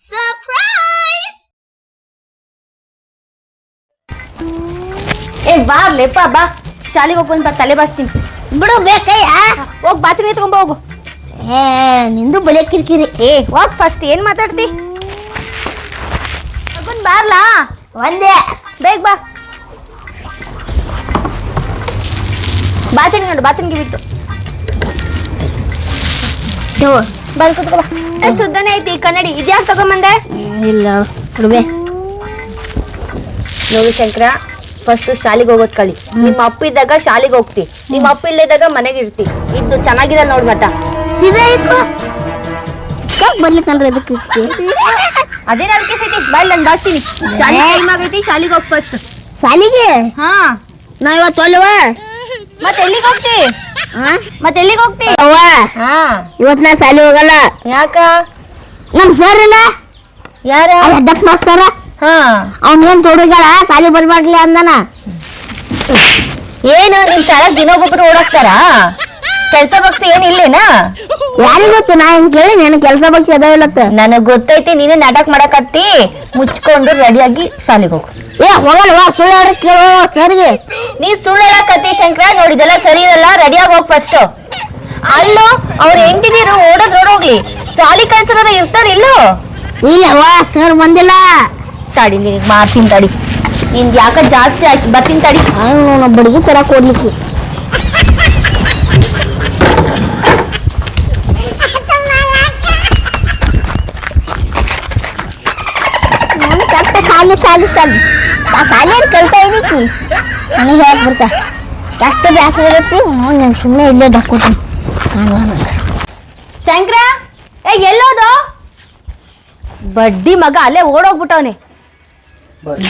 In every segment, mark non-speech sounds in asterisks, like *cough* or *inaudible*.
Surprise ಏ ಬಾ ಲೇಪ ಬಾ ಶಾಲೆಗೆ ಹೋಗ್ಬಂದ್ ಬಾ ತಲೆ ಬಾಸ್ತೀನಿ ಬಿಡು ಬೇಕಯ್ಯ ಹೋಗ್ ಬಾತ್ರಿ ತಗೊಂಬ ಹೋಗು. ಏ ನಿಂದು ಬಲೆ ಕಿರಿಕಿರಿ. ಏ ಹೋಗ್ ಫಸ್ಟ್ ಏನ್ ಮಾತಾಡ್ತಿ? ತಗೊಂಡ್ ಬಾರ್ಲಾ? ಒಂದೇ. ಬೇಗ ಬಾ. ಬಾತಿನ ನೋಡು ಬಾತಿನ್ಗೆ ಬಿಟ್ಟು. ಕುತ್ಕೋ ಎಷ್ಟು ಉದ್ದನೇ ಐತಿ ಕನ್ನಡಿ? ಇದ್ಯಾಕೆ ತಗೊಂಬಂದೆ? ಇಲ್ಲ. ಬಿಡುವೆ ನೋಡಿ ಶಂಕರ ಫಸ್ಟ್ ಶಾಲೆಗೆ ಹೋಗೋದ್ ಕಳಿ. ನಿಮ್ಮ ಅಪ್ಪ ಇದ್ದಾಗ ಶಾಲೆಗೆ ಹೋಗ್ತಿ. ನಿಮ್ಮ ಅಪ್ಪ ಇಲ್ಲದಾಗ ಮನೆಗೆ ಇರ್ತಿ. ಇದು ಚೆನ್ನಾಗಿರಲ್ಲ ನೋಡ್ ಮತ್ತ. ಸೀದಾ ಇಕ್ಕು ಯಾಕೆ ಬರ್ಲಿಕ್ಕಂದ್ರೆ ಅದಕ್ಕೆ ಅದೇನ್ ಅದಕ್ಕೆ ಸೈತಿ ಬಾಯ್ ನಾನು ಬರ್ತೀನಿ ಶಾಲೆ ಟೈಮ್ ಆಗೈತಿ ಶಾಲೆಗೆ ಹೋಗ್ ಫಸ್ಟ್ ಶಾಲೆಗೆ? ಹಾ. ನಾ ಇವತ್ತು ಅಲ್ವ ಮತ್ತೆ ಎಲ್ಲಿಗೆ ಹೋಗ್ತಿ? ಮತ್ತೆ ಎಲ್ಲಿಗೆ ಹೋಗ್ತಿ? ಅವ್ವ ಹಾ. ಇವತ್ತು ನಾ ಸಾಲಿ ಹೋಗಲ್ಲ. ಯಾಕ? ನಮ್ ಸರ್ ಇಲ್ಲ ಯಾರ ಹೆಡ್ಡಪ್ ಮಾಸ್ತಾರ ಹಾ. ಅವ್ನ ಏನ್ ತೊಡಗಳ ಸಾಲಿ ಬರ್ಬಾರ್ಲಿ ಅಂದನ. ಏನು ನಿಮ್ ದಿನ ದಿನೊಬ್ಬೊಬ್ರು ಓಡಾಕ್ತಾರ? ಕೆಲ್ಸ ಬಗ್ಸಿ ಏನ್ ಇಲ್ಲೇನಾ? ಯಾರಿಗ್ ಗೊತ್ತು? ನಾ ಹೆಂಗ್ ಕೇಳಿ? ನನ್ ಕೆಲಸ ಬಗ್ಗೆ ಅದಾವಿಲ್ಲತ್ತ ನನಗ್ ಗೊತ್ತೈತಿ ನೀನು ನಾಟಕ ಮಾಡಕತ್ತಿ. ಮುಚ್ಕೊಂಡು ರೆಡಿಯಾಗಿ ಸಾಲಿಗೆ ಹೋಗು. ಏ ಹೋಗಲ್ವಾ ಸುಳ್ಳು ಹೇಳ್ರಿ ಕೇಳೋ ಸರಿಗೆ. ನೀ ಸುಳ್ಳು ಹೇಳಕತ್ತಿ ಶಂಕರ ನೋಡಿದೆಲ್ಲ ಸರಿ ಇರಲ್ಲ ರೆಡಿಯಾಗಿ ಹೋಗ್ ಫಸ್ಟ್ ಅಲ್ಲೋ ಅವ್ರ ಹೆಂಡತಿನೀರು ಓಡೋದ್ ಹೋಗ್ಲಿ. ಸಾಲಿ ಕಳ್ಸಿರೋರು ಇರ್ತಾರ ಇಲ್ಲೋ? ಇಲ್ಲ ವಾ ಸರ್ ಬಂದಿಲ್ಲ. ತಾಡಿ ನಿನಗೆ ಮಾಡ್ತೀನಿ ತಾಡಿ. ನಿನ್ ಯಾಕ ಜಾಸ್ತಿ ಆಯ್ತು? ಬರ್ತೀನಿ ತಡಿ. ಬಡಗಿ ತರ ಕೊಡ್ಲಿಕ್ಕೆ ನಾನು ಕರೆಕ್ಟ್ ಸಾಲಿ ಸಾಲಿ ಸಾಲಿ. ಆ ಸಾಲಿ ಏನ್ ಕಲ್ತಾ ಇದೀಕಿ ನನಗೆ ಹೇಳಕ್ ಬರ್ತಾ. ಎಷ್ಟು ಬ್ಯಾಸರ ಇರತ್ತಿ ನಾನು ಸುಮ್ಮನೆ ಇಲ್ಲೇ ಡಕ್ಕೋತೀನಿ ಶಂಕರ ಏ ಎಲ್ಲೋದು? ಬಡ್ಡಿ ಮಗ ಅಲ್ಲೇ ಓಡೋಗ್ಬಿಟ್ಟವನೆ.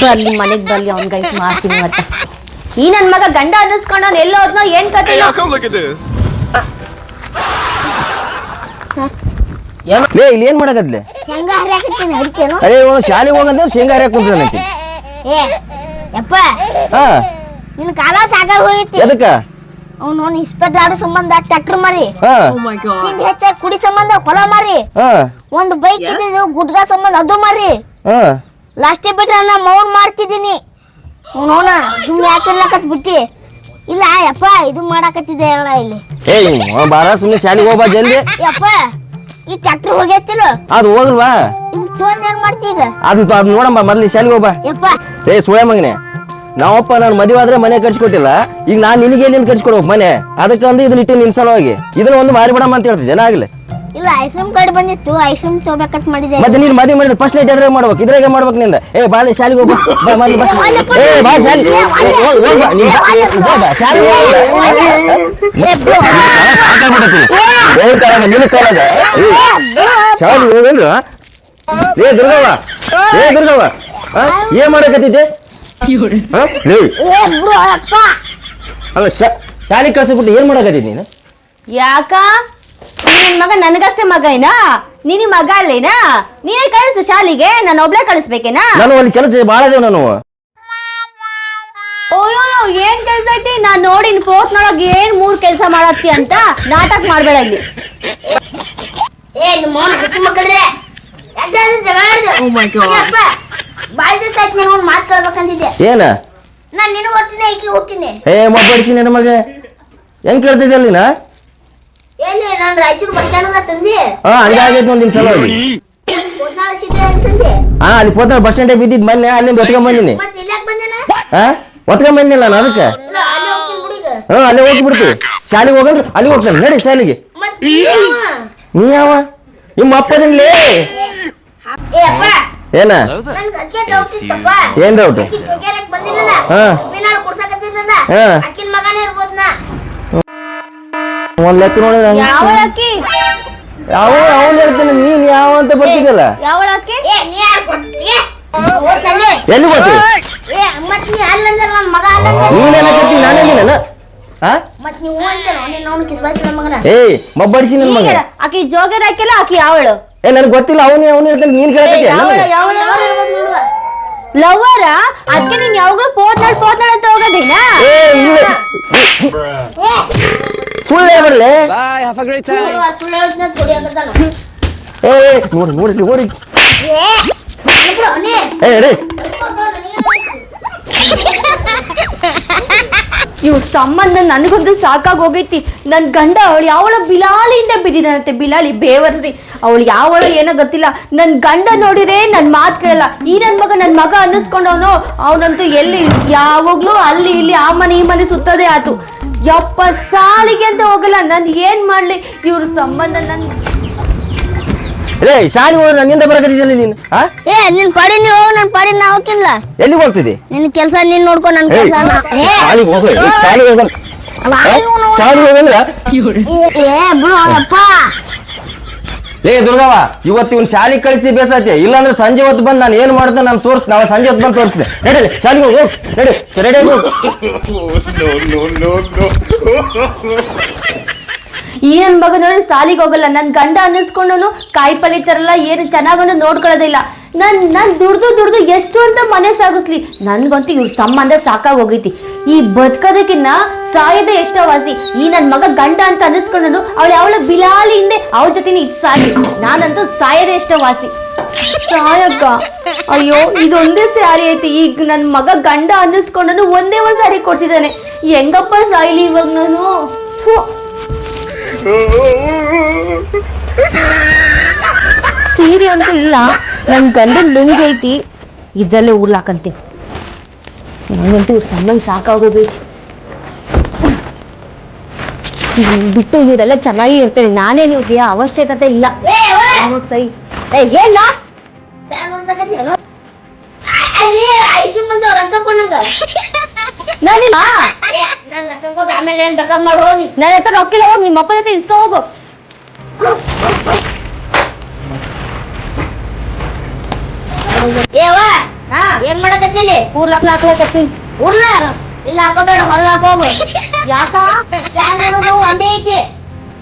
ಬರ್ಲಿ ಮನೆಗೆ ಬರ್ಲಿ ಅವ್ನ ಗೈಟ್ ಮಾಡ್ತೀನಿ ಮತ್ತೆ. ಈ ನನ್ನ ಮಗ ಗಂಡ ಅನ್ನಿಸ್ಕೊಂಡವ್ನ ಎಲ್ಲೋದ್ನೋ ಏನ್ ಕತೆ? ಲೇ ಇಲ್ಲಿ ಏನ್ ಮಾಡಕತ್ಲೆ? ಹೆಂಗ ಹರಿಯಾಕತ್ತೀನಿ ಅದಕ್ಕೇನು ಅರೇ ಇವ್ನು ಶಾಲೆಗೆ ಹೋಗಂದ್ರೆ ಶೇಂಗಾ ಹರಿಯಾಕ ಕುಂತಾನಕಿ ಏ ಯಪ್ಪ ಹಾ. ನಿನ್ ಕಾಲ ಸಾಕಾಗ ಹೋಗೈತಿ ಎದಕ್ಕ? ಅವ್ನು ಅವ್ನು ಇಸ್ಪೆಟ್ ಆಡೋ ಸಂಬಂಧ ಟ್ರ್ಯಾಕ್ಟರ್ ಮಾರಿ. ತಿಂಡಿ ಹೆಚ್ಚಾಗಿ ಕುಡಿ ಸಂಬಂಧ ಹೊಲ ಮಾರಿ. ಒಂದು ಬೈಕ್ ಇದ್ದಿದ್ದು ಗುಡ್ಗ ಸಂಬಂಧ ಅದು ಮಾರಿ. ಹಾ. ಲಾಸ್ಟೇ ಬಿಟ್ರೆ ನಾನು ಮೌನ್ ಮಾಡ್ತಿದ್ದೀನಿ ಅವನವನ ಸುಮ್ಮನೆ ಯಾಕಿರ್ಲಕತ್ ಬಿಟ್ಟಿ. ಇಲ್ಲ ಯಪ್ಪ ಇದು ಮಾಡಾಕತ್ತಿದೆ ಹೇಳ ಇಲ್ಲಿ. ಏಯ್ ಅವ ಬಾರ ಸುಮ್ಮನೆ ಶಾಲೆಗೆ ಹೋಗ್ಬಾ ಜಲ್ದಿ. ಯಪ್ಪ. ಈ ಟ್ರ್ಯಾಕ್ಟರ್ ಹೋಗೈತಿಲ್ಲ ಅದು ಹೋಗಲ್ವಾ? ಇದು ತೊಗೊಂಡ್ ಏನ್ ಮಾಡ್ತಿ ಈಗ? ಅದು ಅದು ನೋಡಮ್ಮ ಮೊದ್ಲು ಶಾಲಿಗೆ ಹೋಗ್ಬಾ. ಯಪ್ಪ. ಏ ಸುಳೆ ಮಗನೆ ನಾವಪ್ಪ ನಾನು ಮದುವೆ ಆದ್ರೆ ಮನೆ ಕಟ್ಸ್ಕೊಟ್ಟಿಲ್ಲ. ಈಗ ನಾನು ನಿನಗೆ ಎಲ್ಲಿ ಕಟ್ಸ್ಕೊಡ್ಬೇಕು ಮನೆ? ಅದಕ್ಕೆ ಅಂದ್ರೆ ಇದನ್ನ ಇಟ್ಟು ನಿನ್ ಸಲುವಾಗಿ. ಇದನ್ನ ಒಂದು ಮಾರಿ ಬಿಡಮ್ಮ ಅಂತ ಹೇಳ್ತಿದ್ದೆ ಏನಾಗಲಿ? ಇಲ್ಲ ಐಸ್ ಕ್ರೀಮ್ ಕಾರ್ಡ್ ಬಂದಿತ್ತು ಐಸ್ ಕ್ರೀಮ್ ತಗೋಬೇಕಂತ ಮಾಡಿದೆ. ಮತ್ತೆ ನೀನು ಮದುವೆ ಮಾಡಿದ್ರೆ ಫಸ್ಟ್ ನೈಟ್ ಎದ್ರಾಗ ಮಾಡ್ಬೇಕು. ಇದ್ರಾಗೆ ಮಾಡ್ಬೇಕು ನಿಂದ. ಏ ಬಾಲಿ ಶಾಲೆಗೆ ಹೋಗ್ಬೇಕು ಬಾ ಮೊದ್ಲು ಬಾ. ಏ ಬಾ ಶಾಲೆ ಏ, ಹೋಗ್ ಹೋಗ್ ಬಾ. ನೀನ್ ಬಾ, ಬಾ, ಬಾ ಶಾಲೆಗೆ ಸಾಕಾಗ್ಬಿಡತ್ತೀನಿ ಏನ್ ಕಾಲಾಗ ನಿನ್ನ ಕಾಲಾಗ ಏ, ಶಾಲೆಗೆ ಹೋಗಂದ್ರ ಏ ದುರ್ಗವ್ವ. ಏ ದುರ್ಗವ್ವ. ಏನ್ ಮಾಡಕತ್ತಿದ್ದೆ? ಅಲ್ಲ ಶಾ- ಶಾಲೆಗೆ ಕಳ್ಸಿಬಿಟ್ಟು ಏನ್ ಮಾಡಕತ್ತಿದ್ ನೀನು? ಯಾಕ? ನಿನ್ ಮಗ ನನಗಷ್ಟೇ ಮಗ ಏನಾ? ನೀನಿ ಮಗ ಅಲ್ಲೇನಾ? ನೀನೇ ಕಳಿಸು ಶಾಲಿಗೆ ನಾನು ಒಬ್ಳೆ ಕಳಿಸ್ಬೇಕೇನಾ? ನಾನು ಅಲ್ಲಿ ಕೆಲಸ ಭಾಳ ಅದೇವ್ ನಾನು. ಓಯೋ ಏನ್ ಕೆಲ್ಸ ಐತಿ? ನಾನ್ ನೋಡಿನ್ ಫೋತ್ನೊಳಗ್ ಏನ್ ಮೂರ್ ಕೆಲ್ಸ ಮಾಡತ್ತಿ ಅಂತ ನಾಟಕ ಮಾಡ್ಬೇಡ ಇಲ್ಲಿ ಏ ನಿಮ್ಮ ಮೌನ ಹುಚ್ಚು ಮಕ್ಕಳ್ರೆ ಯಾಕಂದ್ರೆ ಜಗಳ ಆಡಿದ್ರು. ಯಪ್ಪ ಬಾಳ ದಿವಸ ಆಯ್ತು ನೀನು ಒಂದು ಮಾತು ಕೇಳ್ಬೇಕಂತಿದ್ದೆ. ಏನ? ನಾನು ನಿನಗೆ ಹುಟ್ಟಿನಿ ಈಕಿ ಹುಟ್ಟಿನಿ ಏ ಮಬ್ಬಡಿಸಿ ನನ್ನ ಮಗ. ಹೆಂಗ್ ಕೇಳ್ತಿದ್ದೆ ಅಲ್ಲಿನ ಎಲ್ಲಿ? ನಾನು ರಾಯಚೂರು ಬಸ್ ಸ್ಟ್ಯಾಂಡ್ ತಂದಿ. ಹಾ ಹಂಗಾಗೈತೆ ನೋಡಿ ನಿನ್ ಸಲುವಾಗಿ ಕೋಟ್ನಾಳ ಸಿಟಿ ಅಂತಂದಿ ಹಾ ಅಲ್ಲಿ ಪೋತ ಬಸ್ ಸ್ಟ್ಯಾಂಡ್ ಬಿದ್ದಿದ್ ಮೊನ್ನೆ ಅಲ್ಲಿಂದ ಒತ್ಕೊಂಡ್ ಬಂದಿನಿ. ಮತ್ತೆ ಹಾ ಒತ್ಕೊಂಡ್ ಬಂದಿಲ್ಲ ನಾನು ಅದಕ್ಕೆ. ಅಲ್ಲಿ ಹೋಗ್ತೀನಿ ಬಿಡು ಈಗ. ಹಾ ಅಲ್ಲೇ ಹೋಗಿ ಬಿಡ್ತೀವಿ ಶಾಲೆಗೆ ಹೋಗಂದ್ರೆ ಅಲ್ಲಿ ಹೋಗ್ತಾನೆ. ನಡಿ ಶಾಲೆಗೆ. ಮತ್ತೆ ನೀ ಯಾವ? ನಿಮ್ಮ ಅಪ್ಪದಿನ್ಲಿ ಏ ಅಪ್ಪ. ಏನ? ನನ್ಗೆ ಅಕ್ಕೆ ಡೌಟ್ ಇತ್ತಪ್ಪ. ಏನ್ ಡೌಟ್ ಆಕಿ ಜೋಗ್ಯಾರಕ್ ಬಂದಿಲ್ಲಲ್ಲ. ಹಾ. ಕುಡ್ಸಕತ್ತಿದ್ನಲ್ಲ ಹಾ. ಒಂದ್ ಲೆಕ್ಕ ನೋಡಿದ್ರೆ ಯಾವ ಯಾವಳಕ್ಕಿ ಯಾವ ಅವನ್ ಹೇಳ್ತಾನೆ ನೀನ್ ಯಾವ ಅಂತ ಬರ್ತಿದ್ದಲ್ಲ ಯಾವಳಕ್ಕಿ ಏ ನೀ ಯಾರು ಕೊಟ್ಟಿಗೆ ಓದ್ತಂದೆ ಎಲ್ಲಿ ಗೊತ್ತಿ ಏ ಮತ್ ನೀ ಅಲ್ಲಂದ್ರೆ ನನ್ನ ಮಗ ಅಲ್ಲಂದ್ರೆ ನೀನೇನಕತ್ತಿ? ನಾನೇ ನೀನ ಹಾ ಮತ್ ನೀವು ಅಂತೀರ ನೀನು ಅವ್ನು ಕಿಸ್ಬಾಚಿ ನನ್ನ ಮಗನ. ಏಯ್ ಮಬ್ಬಡಿಸಿ ನನ್ ಮಗ. ಈಗ ಆಕಿ ಜೋಗರ್ ಹಾಕಿಲ್ಲ ಆಕಿ ಯಾವಳು? ಏ ನನ್ಗೆ ಗೊತ್ತಿಲ್ಲ ಅವನು ಅವನು ಹೇಳ್ತಾನೆ ನೀನ್ ಕೇಳಕತ್ತಿ ಲವ್ವರ ಅದಕ್ಕೆ ನೀನ್ ಯಾವಾಗ್ಲೂ ಪೋತ್ನಾಳ್ ಪೋತ್ನಾಳ್ ಅಂತ ಹೋಗೋದೇನಾ ಏ ಇಲ್ಲ ಏ ಸುಳ್ಳು ಹೇಳ್ಬಿಡ್ಲೆ Bye. Have a great time. ನೋಡುವ ಸುಳ್ಳು ಹೇಳ್ತೀನಿ ಅಂತ ಹೊಡಿ ಅಂದಿರ್ತಾನ. ಏ ನೋಡಿ ನೋಡಿ ನೋಡಿ ಏ ರೇ ಇವ್ ಸಂಬಂಧ ನನಗೊಂದು ಸಾಕಾಗಿ ಹೋಗೈತಿ ನನ್ ಗಂಡ ಅವಳು ಯಾವಳ ಬಿಲಾಲಿಯಿಂದ ಬಿದ್ದಿದ್ದಾನಂತೆ. ಬಿಲಾಲಿ ಬೇವರ್ಸಿ. ಅವಳು ಯಾವಳ ಏನೋ ಗೊತ್ತಿಲ್ಲ. ನನ್ ಗಂಡ ನೋಡಿದ್ರೆ ನನ್ ಮಾತ್ ಕೇಳಲ್ಲ. ಈ ನನ್ ಮಗ ನನ್ ಮಗ ಅನ್ನಿಸ್ಕೊಂಡವನು. ಅವನಂತೂ ಎಲ್ಲಿ, ಯಾವಾಗ್ಲೂ ಅಲ್ಲಿ ಇಲ್ಲಿ ಆ ಮನೆ ಈ ಮನೆ ಸುತ್ತದೇ ಆತು. ಯಪ್ಪ ಸಾಲಿಗೆ ಅಂತ ಹೋಗಲ್ಲ. ನಾನು ಏನ್ ಮಾಡ್ಲಿ? ಇವ್ರ ಸಂಬಂಧ ನನ್ ರೇ ಶಾಲೆ ಹೋದ್ರೆ ನನ್ನಿಂದ ಬರಕತ್ತಿದ್ದಲ್ಲಿ ನೀನು ಹಾ ಏ ನಿನ್ ಪಾಡಿ ನೀ ಹೋಗ್ ನನ್ ಪಡಿ ನಾ ಹೋಗಿಲ್ಲ ಎಲ್ಲಿಗೆ ಹೋಗ್ತಿದ್ದಿ? ನಿನ್ ಕೆಲಸ ನೀನ್ ನೋಡ್ಕೊ ನನ್ ಏಯ್ ಕೆಲ್ಸ ಏ ಶಾಲೆಗೆ ಹೋಗ್ರಿ ಶಾಲೆಗೆ ಹೋಗಲ್ಲ ಶಾಲೆಗೆ ಹೋಗಂದ್ರ ಏ ಬಿಡು ಅಪ್ಪ ಲೇ ದುರ್ಗವ್ವ ಇವತ್ತು ಇವ್ನು ಶಾಲೆಗೆ ಕಳಿಸ್ತಿ ಬೇಸತ್ತೆ. ಇಲ್ಲಾಂದ್ರೆ ಸಂಜೆ ಹೊತ್ತು ಬಂದು ನಾನು ಏನು ಮಾಡ್ತೇನೆ ನಾನು ತೋರಿಸ್ ನಾವು ಸಂಜೆ ಹೊತ್ತು ಬಂದು ತೋರಿಸ್ದೆ. ನಡಿ ಶಾಲೆಗೆ ಹೋಗು ನಡಿ ರೆಡಿ ಹೋಗು. *laughs* *laughs* ಈ ನನ್ ಮಗ ನೋಡಿ ಸಾಲಿಗೆ ಹೋಗಲ್ಲ. ನನ್ ಗಂಡ ಅನ್ನಿಸ್ಕೊಂಡನು ಕಾಯಿ ಪಲ್ಯ ತರಲ್ಲ, ಏನು ಚೆನ್ನಾಗನ್ನು ನೋಡ್ಕೊಳ್ಳೋದಿಲ್ಲ. ನನ್ ನನ್ ದುಡ್ದು ದುಡ್ದು ಎಷ್ಟು ಅಂತ ಮನೆ ಸಾಗಿಸ್ಲಿ. ನನ್ಗಂತೂ ಇವ್ರ ಸಂಬಂಧ ಸಾಕಾಗಿ ಹೋಗೈತಿ ಈ ಬದುಕೋದಕ್ಕಿನ್ನ ಸಾಯದೆ ಎಷ್ಟೋ ವಾಸಿ. ಈ ನನ್ ಮಗ ಗಂಡ ಅಂತ ಅನ್ನಿಸ್ಕೊಂಡನು, ಅವಳು ಅವಳ ಬಿಲಾಲಿ ಹಿಂದೆ ಅವ್ರ ಜೊತೆನೇ ಇತ್ತು ಸಾಗಿ ನಾನಂತೂ ಸಾಯದೆ ಎಷ್ಟೋ ವಾಸಿ. ಸಾಯಕ್ಕ, ಅಯ್ಯೋ, ಇದೊಂದೇ ಸ್ಯಾರಿ ಐತಿ. ಈಗ ನನ್ ಮಗ ಗಂಡ ಅನ್ನಿಸ್ಕೊಂಡನು ಒಂದೇ ಒಂದ್ ಸ್ಯಾರಿ ಕೊಡ್ಸಿದ್ದಾನೆ. ಹೆಂಗಪ್ಪ ಸಾಯ್ಲಿ ಇವಾಗ ನಾನು. ಸೀರೆ ಅಂತ ಇಲ್ಲ. ನನ್ನ ಗಂಡನ ಲುಂಗಿ ಐತಿ. ಇದರಲ್ಲೇ ಉರ್ಲಾಕಂತೀನಿ ನನಗಂತೂ ಸಂಬಂಧ ಸಾಕಾಗೋದೈತಿ ಬಿಟ್ಟು ನೀರೆಲ್ಲ ಚೆನ್ನಾಗಿ ಇರ್ತೇನೆ ನಾನೇ ನೀವು ಅವಶ್ಯಕತೆ ಇಲ್ಲ. ಸೈ ಏನ ಅಲ್ಲಿ ನನ್ನ ಹೋಗಿ. ಹತ್ರ ರೊಕ್ಕಿಲ್ಲ ಹೋಗಿ ನಿಮ್ಮ ಮಕ್ಕಳ ಜೊತೆ ಇಸ್ಕೊ ಹೋಗು. ಏವ ಹಾ. ಏನ್ ಮಾಡಕತ್ತೀನಿ? ಊರ್ಲಾಕ್ ಹಾಕ್ಲಕತ್ತೀನಿ ಊರ್ಲ? ಇಲ್ಲ ಹಾಕೋಬೇಡ ಹೊರ ಹಾಕೋಗು ಯಾಕ? ಫ್ಯಾನ್ ನೋಡೋದು ಒಂದೇ ಐತಿ.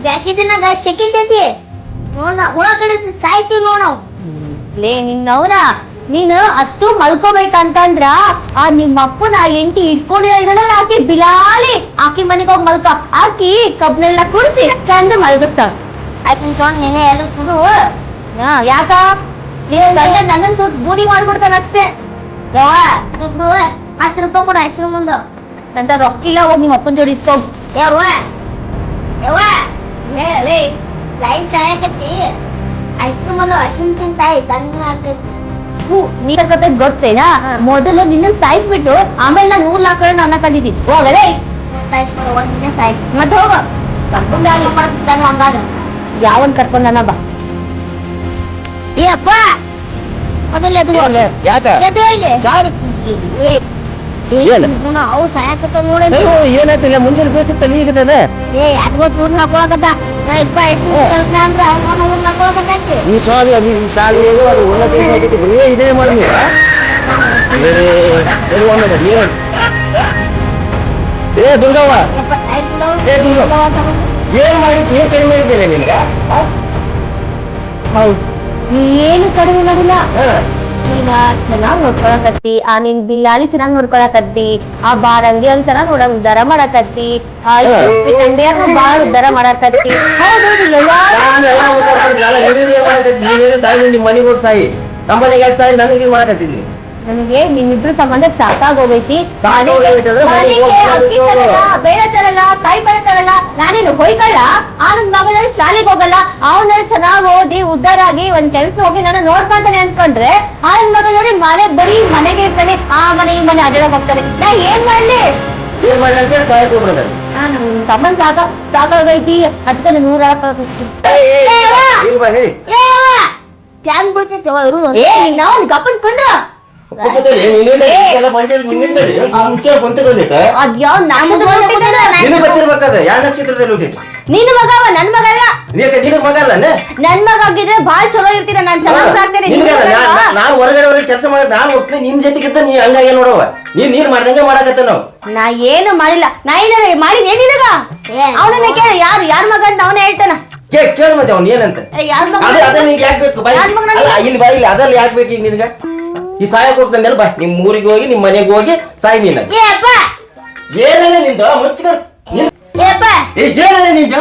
ಬ್ಯಾಸಿಗೆ ದಿನಾಗ ಸೆಕಿಂತೈತಿ ನೋಡ ಹುಳ ಕಡೆ ಸಾಯ್ತೀವಿ ನೋಡ್ ನಾವು. ಲೇ ನಿನ್ನವನ ನೀನು ಅಷ್ಟು ಮಲ್ಕೋಬೇಕಂತಂದ್ರ ಆ ನಿಮ್ಮ ಅಪ್ಪನ ಆ ಎಂಟಿ ಇಟ್ಕೊಂಡಿರೋ ಇದನ್ನ ಆಕಿ ಬಿಲಾಲಿ ಆಕಿ ಮನೆಗೆ ಹೋಗಿ ಮಲ್ಕ. ಆಕಿ ಕಬ್ನೆಲ್ಲ ಕುಡಿಸಿ ಚಂದ ಮಲ್ಗಿಸ್ತಾಳ ಆಯ್ತು ತಗೊಂಡ್ ನೀನೇ ಎಲ್ಲ ಸುಡು ಯಾಕ? ನೀನ್ ಗಂಡ ನನ್ನನ್ ಬೂದಿ ಮಾಡ್ಬಿಡ್ತಾನ ಅಷ್ಟೇ. ಹತ್ತು ರೂಪಾಯಿ ಕೊಡು ಐಸ್ ಕ್ರೀಮ್ ಒಂದು. ನಂತ ರೊಕ್ಕ ಇಲ್ಲ ಹೋಗಿ ನಿಮ್ಮ ಅಪ್ಪನ ಜೋಡಿ ಇಸ್ಕೋ. ಯವ್ವ ಯವ್ವ. ಹೇಳಲೇ ಲೈನ್ ಸಾಯಕತ್ತಿ ಐಸ್ ಕ್ರೀಮ್ ಒಂದು ಐಸ್ ಕ್ರೀಮ್ ತಿಂತ ಸಾಯಿ ಆಗ್ತೈತಿ ನೀರ ಕತೆ ಗೊತ್ತೇನಾ? ಮೊದಲು ನಿನ್ನ ಸಾಯಿಸ್ಬಿಟ್ಟು ಆಮೇಲೆ ನಾನು ನೂಲ್ ಹಾಕೊಳ್ಳೋ ನನ್ನ ಕಂಡಿದ್ದೀನಿ. ಹೋಗಲೇ ಮತ್ತೆ ಹೋಗ. ಹಂಗಾದ ಯಾವನ್ ಕರ್ಕೊಂಡನ ಬಾ. ಏ ಅಪ್ಪ! ಮೊದಲು ಇಲ್ಲಿ? ಅವು ಸಾಯಕತ್ತ ನೋಡಿ. ಏನಾಯ್ತಿಲ್ಲ ಮುಂಜಾನೆ ಬೇಸಿತ್ತಲ್ಲ ಈಗ ಏ ಯಾರಿಗೋ ದೂರ ಹಾಕೊಳಕತ್ತ? ನಾ ಇಪ್ಪ ಎಷ್ಟು ಅಂದ್ರೆ ಅವನ ಊರ್ ಹಾಕೊಳಕತ್ತೈತಿ ಈ ಸ್ವಾಮಿ ಅದು ಈ ಶಾಲೆಗೆ ಅದು ಉನ್ನತ ಆಗೈತಿ ಬರೀ ಇದೇ ಮಾಡಿ ಏ ದುರ್ಗವ್ವ ಯಪ್ಪ, ಆಯ್ತು ಬಿಡು. ಏ, ದೂರ. ಇಲ್ಲ, ತಗೋ. ಏನ್ ಮಾಡಿ ಏನ್ ಕಡಿಮೆ ಇದ್ದೇನೆ ನಿನ್ಗ ಹೌದು ಏನು ಕಡಿಮೆ ಮಾಡಿಲ್ಲ ಹಾ. ನೀನ ಚೆನ್ನಾಗ್ ನೋಡ್ಕೊಳಕತ್ತಿ ಆ ನಿನ್ ಬಿಲ್ಲಾಲಿ ಚೆನ್ನಾಗ್ ನೋಡ್ಕೊಳಕತ್ತಿ ಆ ಬಾರಂಗಿ ಒಂದ್ ಚೆನ್ನಾಗ್ ನೋಡ ಉದ್ದಾರ ಮಾಡಕತ್ತಿ ಆ ಅಂಡಿಯಾಗ ಬಾಳ ಉದ್ದಾರ ಮಾಡಕತ್ತಿ ಹೌದೌದು ಎಲ್ಲಾ ನಾನು ಎಲ್ಲ ಉದ್ದಾರ ಮಾಡ್ತೀನಿ. ಅಲ್ಲ, ನೀನೇನ್ ಏನ್ ಮಾಡಕತ್ತಿ? ನೀನೇನು ಸಾಯಿ ನಿಮ್ ಮನೆಗೆ ಹೋಗಿ ಸಾಯಿ ನಮ್ಮನೆಗೆ ಯಾಕೆ ಸಾಯಿ ನನಗೆ ಮಾಡಕತ್ತಿದ್ನಿ ನನಗೆ ನಿಮ್ಮಿಬ್ರು ಸಂಬಂಧ ಸಾಕಾಗೋಗೈತಿ. ಬೇರೆ. ತರಲ್ಲ ತಾಯಿ ಬೇರೆ ತರಲ್ಲ ನಾನೇನು ಹೊಯ್ಕಳ್ಳ ಆ ನನ್ ಮಗನಲ್ಲಿ ಶಾಲೆಗೆ ಹೋಗಲ್ಲ. ಅವನಲ್ಲಿ ಚೆನ್ನಾಗ್ ಓದಿ ಉದ್ದಾರ ಆಗಿ ಒಂದ್ ಕೆಲ್ಸ ಹೋಗಿ ನಾನು ನೋಡ್ಕೊಂತಾನೆ ಅನ್ಕೊಂಡ್ರೆ ಆ ನನ್ ಮಗ ನೋಡಿ ಮನೆ ಬರೀ ಮನೆಗೆ ಇರ್ತಾನೆ. ಆ ಮನೆ ಈ ಮನೆ ಅಡ್ಡಾಡಕ್ ಹೋಗ್ತಾನೆ. ನಾ ಏನ್ ಮಾಡ್ಲಿ? ಏನ್ ಸಂಬಂಧ ಸಾಕ ಸಾಕಾಗೈತಿ ಅದಕ್ಕೆ ನೂರ ಹೇಳಿ. ಯವ್ವ, ಇರು. ಏ ನಾವು ಗಪ್ಪನ್ ಕೊಂಡ ನೀನೇನು? ಅದ್ಯಾವ್ ಬಚ್ಚಿರ್ಬೇಕಾದ ಯಾವ ನಕ್ಷತ್ರದಲ್ಲಿ ಹುಟ್ಟಿದ್ದು? ನಿನ್ನ ಮಗ ಅವ ನನ್ ಮಗ ಅಲ್ಲ. ಮಗ ನನ್? ಮಗ ಆಗಿದ್ರೆ ಬಾಳ್ ಚಲೋ ಇರ್ತೀರ ನಾನ್ ಚೆನ್ನಾಗಿ ಸಾಕ್ತೇನೆ ನಿನ್ ಹೊರಗಡೆ ಹೊರಗೆ ಕೆಲಸ ಮಾಡಿ ನಾನು ಹೋಗ್ತೀನಿ ನಿನ್ ಜೊತೆಗಿದ್ದ ನೀ ಹಂಗಾಗಿ ನೋಡವ ನೀನ್ ನೀರ್ ಮಾಡ್ದಂಗೆ ಮಾಡಾಕತ್ತ ನಾವು. ನಾ ಏನು ಮಾಡಿಲ್ಲ. ನಾ ಏನಾರ ಮಾಡಿ ಏನಿದಾಗ ಅವನನ್ನ ಕೇಳ ಯಾರು ಯಾರ ಮಗ ಅಂತ ಅವನೇ ಹೇಳ್ತಾನ. ಕೇ ಕೇಳು ಮತ್ತೆ ಅವ್ನು ಏನಂತ. ಅದೇ ಅದೇ ನಿನ್ಗೆ ಯಾಕೆ ಬೇಕು? ಇಲ್ಲಿ ಬಾ ಇಲ್ಲಿ ಅದ್ರಲ್ಲಿ ಯಾಕೆ ಬೇಕು ಈಗ ನಿನಗ? ಈ ಸಾಯಕ್ ಹೋಗ್ತಂದೆಲ್ಲ ಬಾ. ನಿಮ್ ಊರಿಗೆ ಹೋಗಿ ನಿಮ್ ಮನೆಗೆ ಹೋಗಿ ಸಾಯಿ ನೀನ. ಏ ಅಪ್ಪ! ಏನಲ್ಲ ನಿಂದ? ಮುಚ್ಕೊಂಡು ಏ ಅಪ್ಪ! ಏ ಏನಲ್ಲ ನಿಂಜ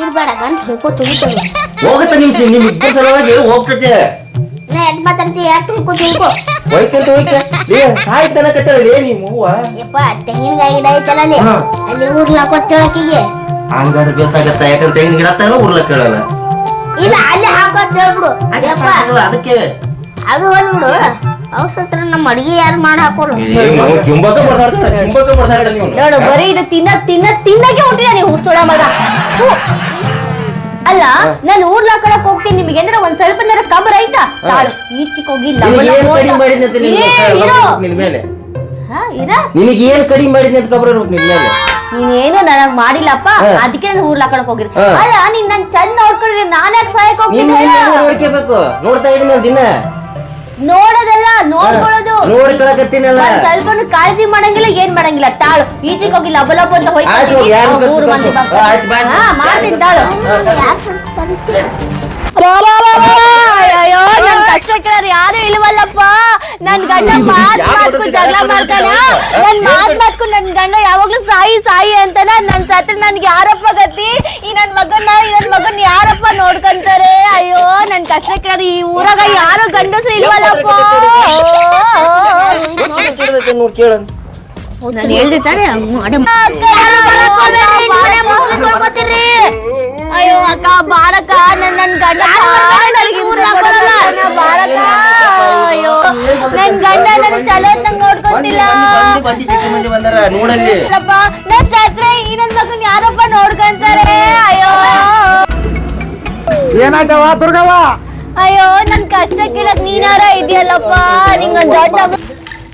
ಇರ್ಬೇಡ ಗಂಟ್ ಹೋಗುತ್ತೆ ನಿಮ್ ನಿಮ್ ಇಬ್ಬರ ಸಲುವಾಗಿ ಹೋಗ್ತೈತೆ. ನಾ ಎಟ್ ಮಾತಾಡ್ತಿ ಯಾಕೆ ತಿಳ್ಕೊ ತಿಳ್ಕೊ. ಹೋಯ್ತಂತ ಹೋಯ್ತ. ಏ ಸಾಯ್ತನ ಕತ್ತಳ ಏ ನಿಮ್ಮ ಅವ್ವ. ಯಪ್ಪ ತೆಂಗಿನಕಾಯಿ ಗಿಡ ಐತಲ್ಲ ಅಲ್ಲಿ. ಅಲ್ಲಿ ಊರ್ಲಾಕೋತ್ತೇಳಕಿಗೆ ಹಂಗಾದ್ರೆ ಬೇಸಾಗತ್ತ? ಯಾಕಂದ್ರೆ ತೆಂಗಿನ ಗಿಡ ತಾನ ಇಲ್ಲ ಅಲ್ಲಿ ಹಾಕೋತ್ ಹೇಳ್ಬಿಡು. ಯಪ್ಪ. ಅದಕ್ಕೆ. ಅದು ಒಂದು ಬಿಡು. ಅವಸತ್ರ ನಮ್ಮ ಅಡಿಗೆ ಯಾರು ಮಾಡಿ ಹಾಕೋರು? ನೋಡು ಬರೀ ಇದು ತಿನ್ನ ತಿನ್ನ ತಿನ್ನಕ್ಕೆ ಹೊಟ್ಟಿದ ನೀವು ಹುಡ್ಸೋಳ ಮಗ? ಅಲ್ಲ ನಾನು ಊರ್ಲ ಹಾಕೊಳಕ್ ಹೋಗ್ತೀನಿ ನಿಮಗೆ ಅಂದ್ರೆ ಒಂದ್ ಸ್ವಲ್ಪ ನೇರ ಕಬರ್ ಐತಾ ತಾಳು ಈಚಿಕ್ ಹೋಗಿ ನಿನಗೆ ಏನ್ ಕಡಿಮೆ ಮಾಡಿದ್ನಿ ಅಂತ ಕಬ್ರ ಇರ್ಬೇಕು ನಿನ್ ಮೇಲೆ. ನೀನೇನು ನನಗ್ ಮಾಡಿಲ್ಲಪ್ಪ? ಅದಕ್ಕೆ ನಾನು ಊರ್ಲ ಹಾಕೊಳಕ್ ಹೋಗಿರಿ. ಅಲ್ಲ ನೀನ್ ನಂಗೆ ಚಂದ ನೋಡ್ಕೊಂಡ್ರೆ ನಾನ್ ಯಾಕೆ ಸಹಾಯಕ್ ಹೋಗ್ತೀನಿ ನೋಡ್ಕೋಬೇಕು ನೋಡ್ತಾ ಇದೀನಿ ದಿನ. ನೋಡೋದಲ್ಲ ನೋಡ್ಕೊಳ್ಳೋದು. ನೋಡ್ಕೊಳಕತ್ತೀನಲ್ಲ ಸ್ವಲ್ಪ ಕಾಳಜಿ ಮಾಡಂಗಿಲ್ಲ ಏನ್ ಮಾಡಂಗಿಲ್ಲ. ತಾಳು ಈಜಿಗೆ ಹೋಗಿ ಲಬ ಲಬ ಅಂತ ಹೋಯ್ತು ಆಯ್ತು ಮಾಡ್ತೀನಿ ತಾಳು. ಅಯ್ಯೋ ನನ್ ಕಷ್ಟ ಕೇಳೋರು ಯಾರು ಇಲ್ವಲ್ಲಪ್ಪ. ನನ್ ಗಂಡ ಮಾತ್ ಮಾತ್ಕು ಜಗಳ ಮಾಡ್ತಾನ? ನನ್ ಮಾತ್ ಮಾತ್ಕು ನನ್ ಗಂಡ ಯಾವಾಗ್ಲೂ ಸಾಯಿ ಸಾಯಿ ಅಂತಾನ. ನನ್ ಸತ್ರ ನನ್ಗೆ ಯಾರಪ್ಪ ಗತಿ? ಈ ನನ್ ಮಗನ್ನ ಈ ನನ್ ಮಗನ್ ಯಾರಪ್ಪ ನೋಡ್ಕೊಂತಾರೆ? ಅಯ್ಯೋ ನನ್ ಕಷ್ಟ ಈ ಊರಾಗ ಯಾರು ಗಂಡಸು ಇಲ್ವಲ್ಲಪ್ಪ? ನೋಡಿ ಕೇಳ ನಾನು ಹೇಳ್ದೆ ತಾನೆ ಅಯ್ಯೋ ಅಕ್ಕ ಬಾರಕ್ಕ ನನ್ನ ನನ್ ಗಂಡ ಬಾರಕ್ಕ ಅಯ್ಯೋ ನನ್ ಗಂಡ ನನ್ ಚಲೋ ನಂಗ್ ನೋಡ್ಕೊಂತಿಲ್ಲ ಮಂದಿ ಮಂದಿ ಚಿಕ್ಕ ಮಂದಿ ಬಂದಾರ ನೋಡಲ್ಲಿ ಅಪ್ಪ ನನ್ ಸತ್ರೆ ಈ ನನ್ ಮಗನ್ ಯಾರಪ್ಪ ನೋಡ್ಕೊಂತಾರೆ ಅಯ್ಯೋ ಏನಾಯ್ತವ ದುರ್ಗವ್ವ ಅಯ್ಯೋ ನನ್ ಕಷ್ಟ ಕೇಳಕ್ ನೀನಾರ ಇದೆಯಲ್ಲಪ್ಪ ನಿಂಗೊಂದ್ ದೊಡ್ಡ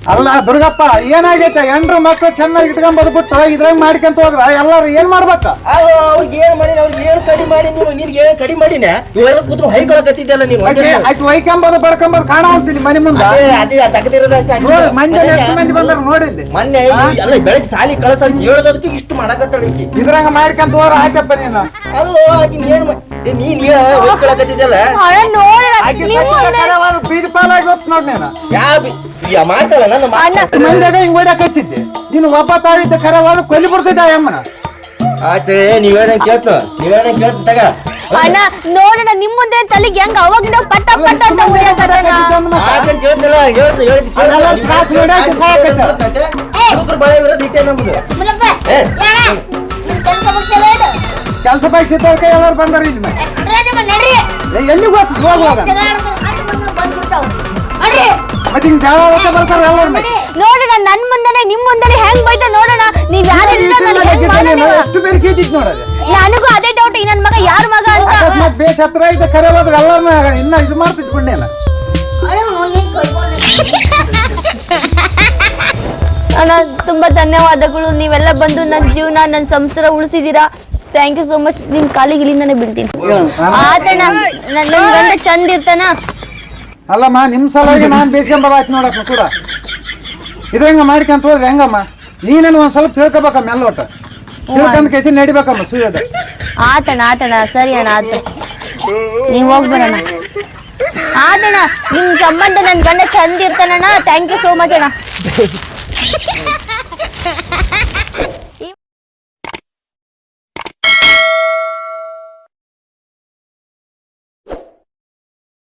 ಅಲ್ಲ ದುರ್ಗಪ್ಪ ಏನಾಗೈತೆ? ಹೆಂಡ್ರು ಮಕ್ಳು ಚೆನ್ನಾಗಿ ಇಟ್ಕೊಂಡ್ ಬದ್ಬಿಟ್ಟು ಇದ್ರಾಗ ಮಾಡ್ಕೊಂತ ಹೋದ್ರ ಎಲ್ಲಾರು ಏನ್ ಮಾಡ್ಬೇಕ? ಅವ್ರಿಗೆ ಏನ್ ಮಾಡಿ ಅವ್ರಿಗೆ ಏನ್ ಕಡಿಮೆ ಮಾಡಿ ನೀವು ನಿನ್ಗೆ ಏನ್ ಕಡಿಮೆ ಮಾಡಿನ? ಇವೆಲ್ಲ ಕೂತ್ರು ಹೈಕೊಳಕತ್ತಿದ್ದಲ್ಲ ನೀವು ಆಯ್ತು ಹೈಕೊಂಬೋದು ಬಡ್ಕೊಂಬೋದು ಕಾಣ ಅಂತೀನಿ ಮನೆ ಮುಂದೆ. ಅದೇ ಮಂದಿ ಎಷ್ಟು ಮಂದಿ ಬಂದ್ರೆ ನೋಡಿಲ್ಲ ಮೊನ್ನೆ? ಎಲ್ಲ ಬೆಳಗ್ಗೆ ಸಾಲಿ ಕಳಸ ಅಂತ ಹೇಳೋದಕ್ಕೆ ಇಷ್ಟು ಮಾಡಕತ್ತಿ ಇದ್ರಾಗ ಮಾಡ್ಕೊಂತ ಹೋದ್ರ ಆಯ್ತಪ್ಪ ನೀನು. ಅಲ್ಲೋ ಆಕಿನ ಏನ್ ಮಾ- ಏ, ನೀನ್ ಕರೆವಾದ ಬೀದಿ ಪಾಲಾಗಿ ಹೋತ್ ನೋಡ್ ನೀನು. ಯಾವ ಯಾ ಮಾಡ್ತಾಳ ನನ್ನ ಮಂದಿಯಾಗ ಹಿಂಗ್ ಹೊಡ್ಯಾಕ ಹಚ್ಚಿದ್ದೆ? ನೀನು ಒಬ್ಬ ತಾವಿದ್ದ ಕರೆವಾದ ಕೊಲ್ಲಿ ಬಿಡ್ತಿದ್ದ ಅಮ್ಮನ? ಆಚೆ ನೀವ್ ಹೇಳ್ದಂಗ್ ಕೇಳ್ತು ನೀವ್ ಹೇಳ್ದಂಗ್ ಕೇಳ್ತು ತಗ. ಅಣ್ಣ ನೋಡೋಣ ನಿಮ್ ಮುಂದೆ ತಲೆಗೆ ಹೆಂಗ ಅವಾಗ ಪಟ್ಟ ಪಟ್ಟ ಅಂತ ಹೊಡ್ಯಾಕತ್ತಾನ. ಆಚೆ ಕೇಳ್ತಲ್ಲ ಹೇಳ್ತು ಹೇಳ್ತು ಅದೆಲ್ಲ ತ್ರಾಸ್ ಹೊಡ್ಯಾಕ ಸಾಕಾಯ್ತು. ಬಳೆ ಇರೋದು ಇಟ್ಟೆ ನಮ್ದು ಏ, ಕೆಲಸ ಬಾಯಿ ಸಿದ್ಧಾರ್ಕ ಎಲ್ಲಾರು ಬಂದಾರ ಇಲ್ಲಿ ಮತ್ತೆ. ಏ, ಎಲ್ಲಿಗೆ ಹೋಗ್ತಿ? ಹೋಗುವಾಗ ಮತ್ತೆ ಹಿಂಗ್ ಹೊಡ್ಕ ಬರ್ತಾರ ಎಲ್ಲಾರು? ಮತ್ತೆ. ನೋಡೋಣ ನನ್ ಮುಂದೆನೆ ನಿಮ್ ಮುಂದೆನೆ ಹೆಂಗ್ ಬೈತ ನೋಡೋಣ. ನೀವ್ ಯಾರು ಹೆಂಗ್? ಎಷ್ಟು ಬೇರೆ ಕೇಜಿತ್ ನೋಡದೆ. ನನಗೂ ಅದೇ ಡೌಟ್ ಈ ನನ್ ಮಗ ಯಾರ ಮಗ ಅಂತ. ಅಕಸ್ಮಾತ್ ಬೇಸ್ ಹತ್ರ ಇದ್ದ ಕರೆ ಹೋದ್ರೆ ಎಲ್ಲಾರನ್ನ ಇನ್ನ ಇದು ಮಾಡ್ತಿದ್ ಪುಣ್ಯನ ಅಣ್ಣ ತುಂಬಾ ಧನ್ಯವಾದಗಳು. ನೀವೆಲ್ಲ ಬಂದು ನನ್ನ ಜೀವನ ನನ್ನ ಸಂಸಾರ ಉಳಿಸಿದೀರಾ. ಥ್ಯಾಂಕ್ ಯು ಸೋ ಮಚ್ ನಿಮ್ ಕಾಲಿಗೆ ಇಲ್ಲಿಂದಾನೆ ಬೀಳ್ತೀನಿ. ಆತಣ್ಣ ನನ್ ಗಂಡ ಚಂದ ಇರ್ತಾನ. ಅಲ್ಲಮ್ಮ ನಿಮ್ ಸಲುವಾಗಿ ನಾನು ಬೇಸ್ಕೊಂಬದ ಆಯ್ತು ನೋಡಕ್ ಕೂಡ. ಹೆಂಗ ಮಾಡ್ಕೊಂತ ಹೋದ್ರೆ ಹೆಂಗಮ್ಮ? ನೀನೇನು ಒಂದ್ ಸ್ವಲ್ಪ ತಿಳ್ಕೊಬೇಕಮ್ಮ ಎಲ್ಲ ಒಟ್ಟ ತಿಳ್ಕೊಂಡ್ ಕೇಸಿ ನಡಿಬೇಕಮ್ಮ ಸುಯೋದ ಆತಣ್ಣ ಆತಣ್ಣ ಸರಿ ಅಣ್ಣ ಆತ. ನೀವ್ ಹೋಗ್ಬರೋಣ ಆತಣ್ಣ ನಿಮ್ ಸಂಬಂಧ ನನ್ ಗಂಡ ಚಂದ ಇರ್ತಾನಣ್ಣ. ಥ್ಯಾಂಕ್ ಯು ಸೋ ಮಚ್ ಅಣ್ಣ.